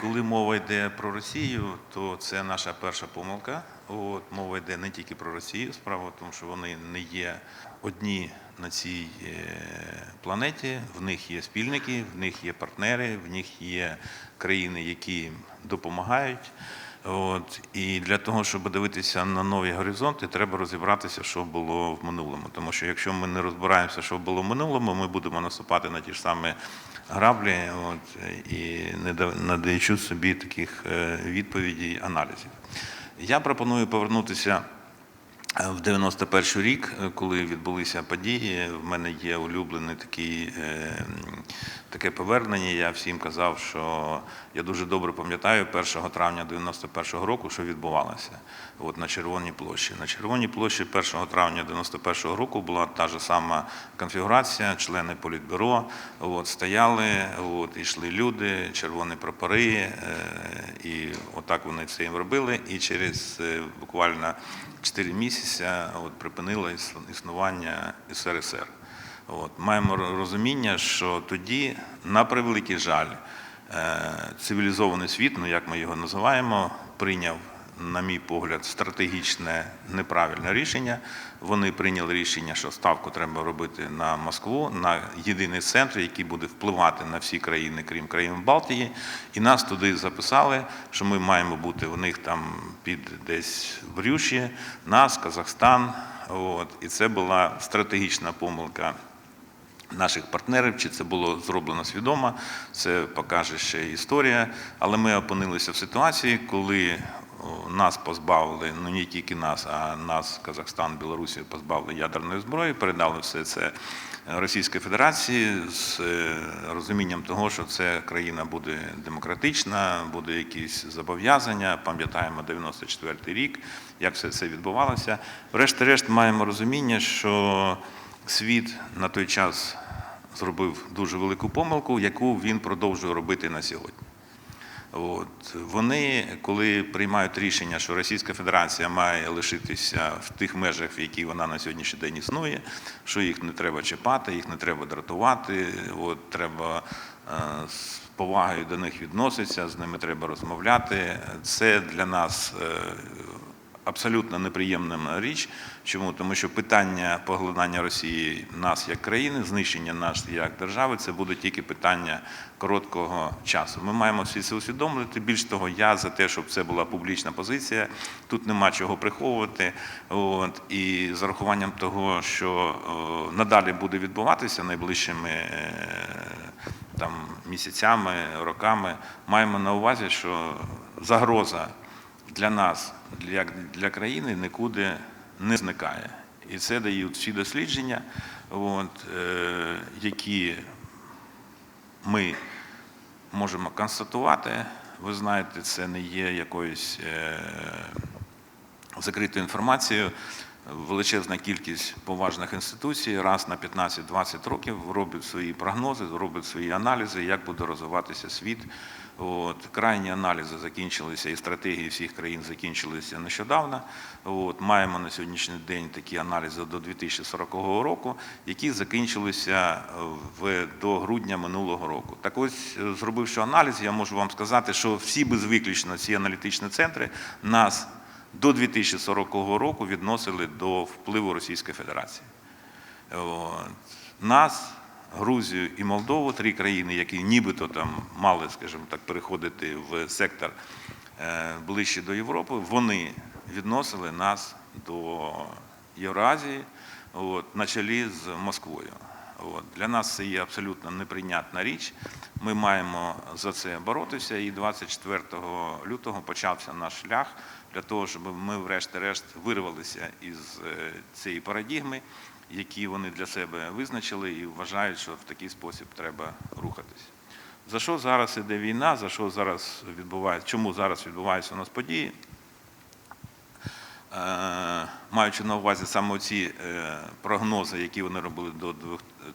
Коли мова йде про Росію, то це наша перша помилка. От, мова йде не тільки про Росію, справа в тому, що вони не є одні на цій е, планеті. В них є спільники, в них є партнери, в них є країни, які допомагають. От, і для того, щоб дивитися на нові горизонти, треба розібратися, що було в минулому. Тому що якщо ми не розбираємося, що було в минулому, ми будемо наступати на ті ж самі граблі, от, і не да- надаючи собі таких е, відповідей, аналізів. Я пропоную повернутися в 91 рік, е, коли відбулися події, в мене є улюблений такий, е, таке повернення. Я всім казав, що я дуже добре пам'ятаю 1 травня 91 року, що відбувалося от, на Червоній площі. На Червоній площі 1 травня 91 року була та ж сама конфігурація, члени політбюро от, стояли, от, йшли люди, червоні прапори, е, і отак вони це їм робили. І через е, буквально 4 місяці от, припинило існування СРСР. От, маємо розуміння, що тоді, на превеликий жаль, е, цивілізований світ, ну як ми його називаємо, прийняв, на мій погляд, стратегічне неправильне рішення. Вони прийняли рішення, що ставку треба робити на Москву, на єдиний центр, який буде впливати на всі країни, крім країн Балтії. І нас туди записали, що ми маємо бути в них там під десь в Рюші, нас, Казахстан. От. І це була стратегічна помилка наших партнерів, чи це було зроблено свідомо, це покаже ще історія. Але ми опинилися в ситуації, коли нас позбавили, ну не тільки нас, а нас, Казахстан, Білорусі, позбавили ядерної зброї, передали все це Російській Федерації з е, розумінням того, що це країна буде демократична, буде якісь зобов'язання. Пам'ятаємо 94-й рік, як все це відбувалося. Врешті-решт маємо розуміння, що світ на той час зробив дуже велику помилку, яку він продовжує робити на сьогодні. От. Вони, коли приймають рішення, що Російська Федерація має лишитися в тих межах, в які вона на сьогоднішній день існує, що їх не треба чіпати, їх не треба дратувати, от, треба е, з повагою до них відноситися, з ними треба розмовляти. Це для нас е, абсолютно неприємна річ. Чому? Тому що питання поглинання Росії нас як країни, знищення нас як держави, це буде тільки питання короткого часу. Ми маємо всі це усвідомлювати. Більш того, я за те, щоб це була публічна позиція. Тут нема чого приховувати. От, і з урахуванням того, що надалі буде відбуватися найближчими. е, Там місяцями, роками маємо на увазі, що загроза для нас, для, для країни нікуди не зникає. І це дають всі дослідження, от, е, які ми можемо констатувати. Ви знаєте, це не є якоюсь е, закритою інформацією. Величезна кількість поважних інституцій раз на 15-20 років роблять свої прогнози, роблять свої аналізи, як буде розвиватися світ. От, крайні аналізи закінчилися, і стратегії всіх країн закінчилися нещодавно. От, маємо на сьогоднішній день такі аналізи до 2040 року, які закінчилися в, до грудня минулого року. Так ось, е, зробивши аналіз, я можу вам сказати, що всі без виключно ці аналітичні центри нас до 2040 року відносили до впливу Російської Федерації. От. Нас, Грузію і Молдову, три країни, які нібито там мали, скажімо так, переходити в сектор е, ближче до Європи, вони відносили нас до Євразії от, на чолі з Москвою. От. Для нас це є абсолютно неприйнятна річ. Ми маємо за це боротися. І 24 лютого почався наш шлях для того, щоб ми, врешті-решт, вирвалися із е, цієї парадігми, які вони для себе визначили, і вважають, що в такий спосіб треба рухатись. За що зараз іде війна? За що зараз відбувається? Чому зараз відбуваються у нас події? Е, маючи на увазі саме ці прогнози, які вони робили до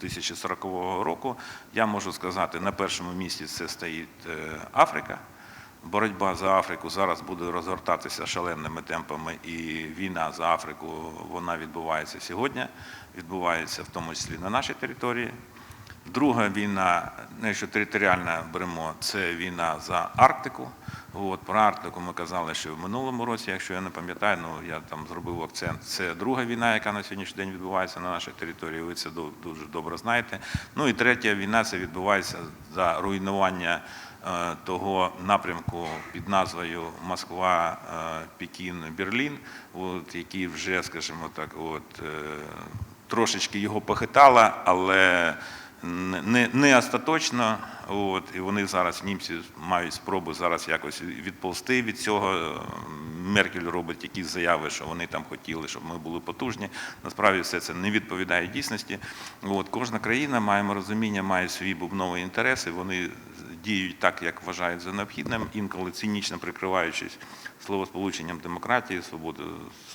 2040 року, я можу сказати, на першому місці це стоїть е, Африка. Боротьба за Африку зараз буде розгортатися шаленими темпами, і війна за Африку вона відбувається сьогодні, відбувається в тому числі на нашій території. Друга війна, ну, якщо територіально беремо, це війна за Арктику. От, про Арктику ми казали, що в минулому році, якщо я не пам'ятаю, ну я там зробив акцент. Це друга війна, яка на сьогоднішній день відбувається на нашій території. Ви це дуже добре знаєте. Ну і третя війна це відбувається за руйнування того напрямку під назвою Москва, е, Пекін, Берлін, от, який вже, скажімо так, от. е, трошечки його похитала, але не, не, остаточно. От, і вони зараз, німці, мають спробу зараз якось відползти від цього. Меркель робить якісь заяви, що вони там хотіли, щоб ми були потужні. Насправді все це не відповідає дійсності. От, кожна країна має розуміння, має свої бубнові інтереси. Вони діють так, як вважають за необхідним, інколи цинічно прикриваючись словосполученням демократії, свободи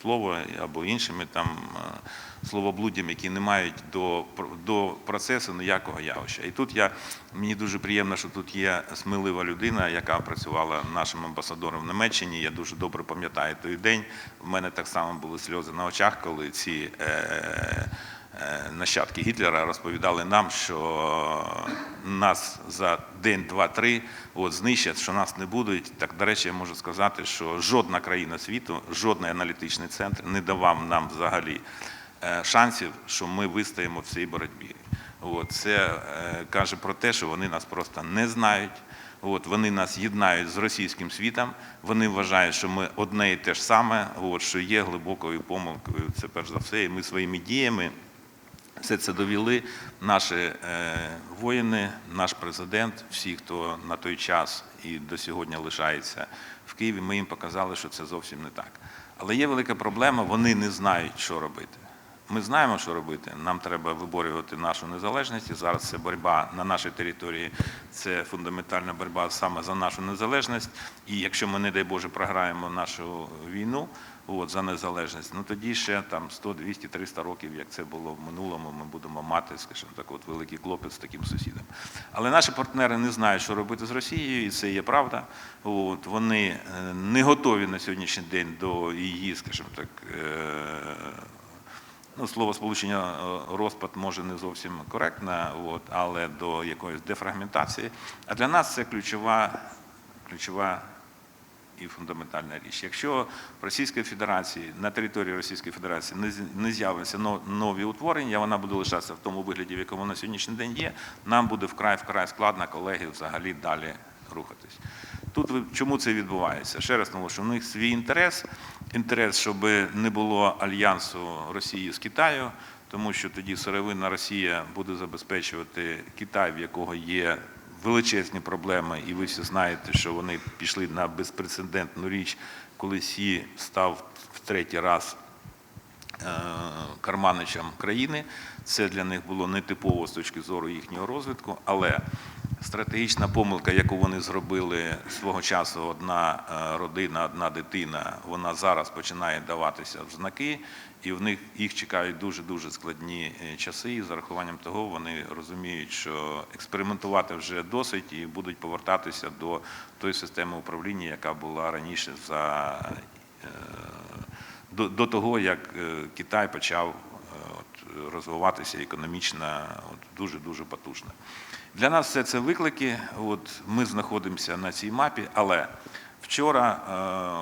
слова або іншими там е, словоблуддям, які не мають до, до процесу ніякого явища. І тут я мені дуже приємно, що тут є смілива людина, яка працювала нашим амбасадором в Німеччині. Я дуже добре пам'ятаю той день. У мене так само були сльози на очах, коли ці. Е, е, нащадки Гітлера розповідали нам, що нас за день, два, три от, знищать, що нас не будуть. Так, до речі, я можу сказати, що жодна країна світу, жодний аналітичний центр не давав нам взагалі е, шансів, що ми вистоїмо в цій боротьбі. От, це е, каже про те, що вони нас просто не знають. От, вони нас єднають з російським світом. Вони вважають, що ми одне і те ж саме, от, що є глибокою помилкою. Це перш за все. І ми своїми діями все це довели. Наші е, воїни, наш президент, всі, хто на той час і до сьогодні лишається в Києві, ми їм показали, що це зовсім не так. Але є велика проблема, вони не знають, що робити. Ми знаємо, що робити. Нам треба виборювати нашу незалежність. І зараз це боротьба на нашій території, це фундаментальна боротьба саме за нашу незалежність. І якщо ми, не дай Боже, програємо нашу війну от, за незалежність, ну тоді ще там 100, 200, 300 років, як це було в минулому, ми будемо мати, скажімо так, от великий клопіт з таким сусідом. Але наші партнери не знають, що робити з Росією, і це є правда. От, вони е, не готові на сьогоднішній день до її, скажімо так. е, Ну, слово сполучення е, розпад може не зовсім коректне, от, але до якоїсь дефрагментації. А для нас це ключова, ключова і фундаментальна річ. Якщо в Російській Федерації на території Російської Федерації не з- не з'являться нові утворення, вона буде лишатися в тому вигляді, в якому на сьогоднішній день є. Нам буде вкрай вкрай складно, колеги, взагалі далі рухатись. Тут чому це відбувається? Ще раз наголошую, що в них свій інтерес, інтерес, щоб не було альянсу Росії з Китаю, тому що тоді сировинна Росія буде забезпечувати Китай, в якого є величезні проблеми, і ви всі знаєте, що вони пішли на безпрецедентну річ, коли Сі став в третій раз карманичам країни. Це для них було нетипово з точки зору їхнього розвитку, але стратегічна помилка, яку вони зробили свого часу, одна е, родина, одна дитина, вона зараз починає даватися в знаки, і в них їх чекають дуже дуже складні е, часи. І з урахуванням того вони розуміють, що експериментувати вже досить і будуть повертатися до тої системи управління, яка була раніше за. До, до того, як е, Китай почав е, от, розвиватися економічно дуже-дуже потужно. Для нас все це виклики. От, ми знаходимося на цій мапі, але вчора,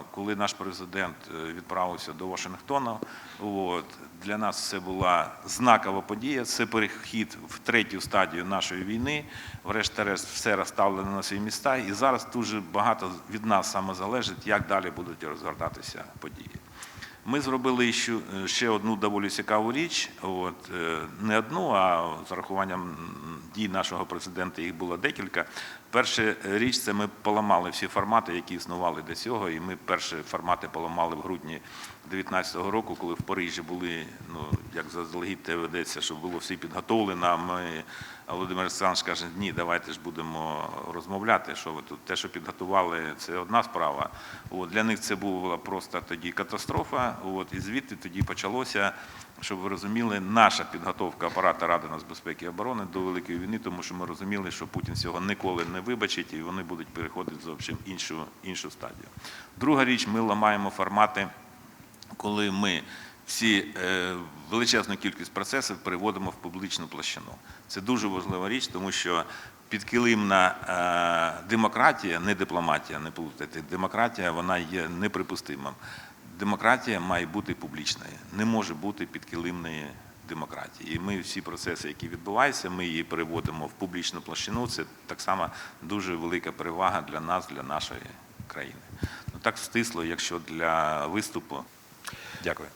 е, коли наш президент відправився до Вашингтона, от, для нас це була знакова подія. Це перехід в третю стадію нашої війни. Врешті-решт, все розставлено на свої міста, і зараз дуже багато від нас саме залежить, як далі будуть розгортатися події. Ми зробили ще, ще одну доволі цікаву річ. От, е, не одну, а з рахуванням дій нашого президента їх було декілька. Перша річ це ми поламали всі формати, які існували до цього. І ми перші формати поламали в грудні 2019 року, коли в Парижі були, ну як заздалегідь ведеться, щоб було всі підготовлено. Ми Володимир Олександрович каже, ні, давайте ж будемо розмовляти. Що ви тут те, що підготували, це одна справа. От, для них це була просто тоді катастрофа. От, і звідти тоді почалося, щоб ви розуміли, наша підготовка апарату Ради нацбезпеки і оборони до великої війни, тому що ми розуміли, що Путін цього ніколи не вибачить, і вони будуть переходити зовсім іншу, іншу стадію. Друга річ, ми ламаємо формати, коли ми всі е, величезну кількість процесів переводимо в публічну площину. Це дуже важлива річ, тому що підкилимна е, демократія, не дипломатія, не плутати. Демократія вона є неприпустимим. Демократія має бути публічною, не може бути підкилимної демократії. І ми всі процеси, які відбуваються, ми її переводимо в публічну площину. Це так само дуже велика перевага для нас, для нашої країни. Ну так стисло, якщо для виступу. Дякую.